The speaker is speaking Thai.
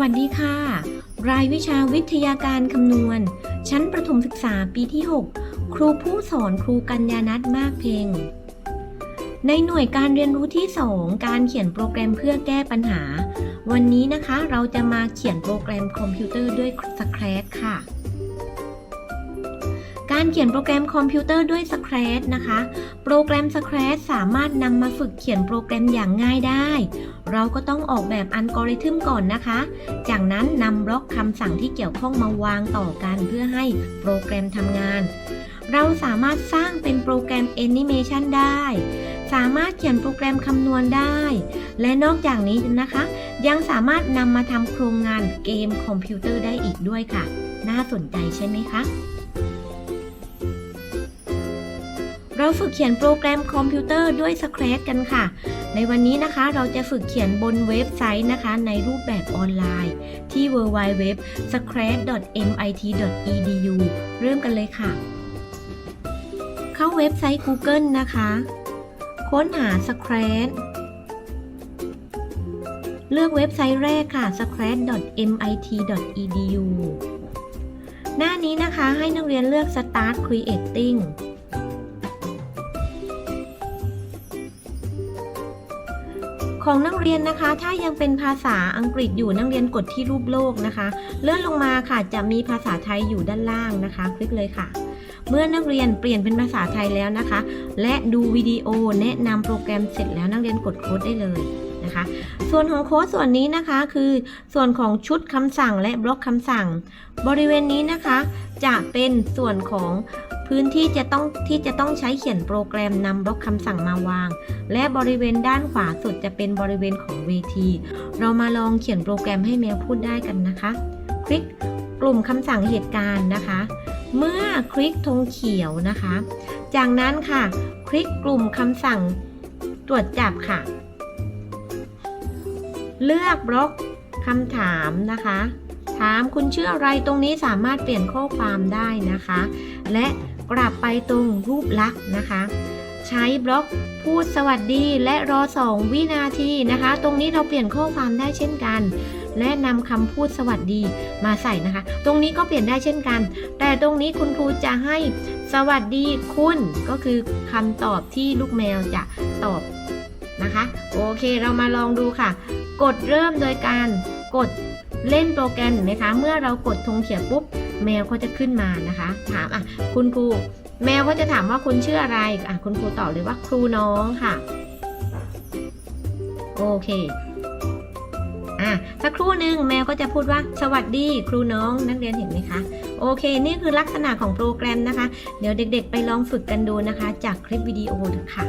วัสดีค่ะ รายวิชาวิทยาการคำนวณ ชั้นประถมศึกษาปีที่ 6 ครูผู้สอนครูกัญญานัทมากเพ็ง ในหน่วยการเรียนรู้ที่ 2 การเขียนโปรแกรมเพื่อแก้ปัญหา วันนี้นะคะเราจะมาเขียนโปรแกรมคอมพิวเตอร์ด้วย Scratch ค่ะ การเขียนโปรแกรมคอมพิวเตอร์ด้วย Scratch นะคะ โปรแกรม Scratch สามารถนำมาฝึกเขียนโปรแกรมอย่างง่ายได้ เราก็ต้องออกแบบอัลกอริทึมก่อนนะคะ จากนั้นนำบล็อกคำสั่งที่เกี่ยวข้องมาวางต่อกันเพื่อให้โปรแกรมทำงาน เราสามารถสร้างเป็นโปรแกรมแอนิเมชันได้ สามารถเขียนโปรแกรมคำนวณได้ และนอกจากนี้นะคะ ยังสามารถนำมาทำโครงงานเกมคอมพิวเตอร์ได้อีกด้วยค่ะ น่าสนใจใช่ไหมคะ เราฝึกเขียนโปรแกรมคอมพิวเตอร์ด้วย Scratch กันค่ะ ในวันนี้นะคะเราจะฝึกเขียนบนเว็บไซต์นะคะ ในรูปแบบออนไลน์ที่ www.scratch.mit.edu เริ่มกันเลยค่ะ เข้าเว็บไซต์ Google นะคะ ค้นหา Scratch เลือกเว็บไซต์แรกค่ะ scratch.mit.edu หน้านี้นะคะให้นักเรียนเลือก Start Creating ของนักเรียนนะคะ ถ้ายังเป็นภาษาอังกฤษอยู่นักเรียนกดที่รูปโลกนะคะ เลื่อนลงมาค่ะจะมีภาษาไทยอยู่ด้านล่างนะคะ คลิกเลยค่ะ เมื่อนักเรียนเปลี่ยนเป็นภาษาไทยแล้วนะคะ และดูวิดีโอแนะนำโปรแกรมเสร็จแล้วนักเรียนกดโค้ดได้เลยนะคะ ส่วนของโค้ดส่วนนี้นะคะคือส่วนของชุดคำสั่งและบล็อกคำสั่ง บริเวณนี้นะคะ จะเป็นส่วนของ พื้นที่จะต้องที่จะต้องใช้เขียนโปรแกรมนำบล็อกคำสั่งมาวาง และบริเวณด้านขวาสุดจะเป็นบริเวณของเวที เรามาลองเขียนโปรแกรมให้แมวพูดได้กันนะคะ คลิกกลุ่มคำสั่งเหตุการณ์นะคะ เมื่อคลิกธงเขียวนะคะ จากนั้นค่ะ คลิกกลุ่มคำสั่งตรวจจับค่ะ เลือกบล็อกคำถามนะคะามคุณชื่ออะไรตรงนี้สามารถเปลี่ยนข้อความได้นะคะ และกลับไปตรงรูปลักษณ์นะคะ ใช้บล็อกพูดสวัสดีและรอ 2 วินาทีนะคะ ตรงนี้เราเปลี่ยนข้อความได้เช่นกัน และนำคำพูดสวัสดีมาใส่นะคะ ตรงนี้ก็เปลี่ยนได้เช่นกัน แต่ตรงนี้คุณครูจะให้สวัสดีคุณก็คือคำตอบที่ลูกแมวจะตอบนะคะ โอเคเรามาลองดูค่ะ กดเริ่มโดยการกด เล่นโปรแกรมเห็นไหมคะ เมื่อเรากดธงเขียวปุ๊บ แมวก็จะขึ้นมานะคะ ถามอะคุณครูแมวก็จะถามว่าคุณชื่ออะไรอะคุณครูตอบเลยว่าครูน้องค่ะ โอเคอะสักครู่หนึ่งแมวก็จะพูดว่าสวัสดีครูน้องนักเรียนเห็นไหมคะ โอเค นี่คือลักษณะของโปรแกรมนะคะ เดี๋ยวเด็กๆ ไปลองฝึกกันดูนะคะ จากคลิปวิดีโอค่ะ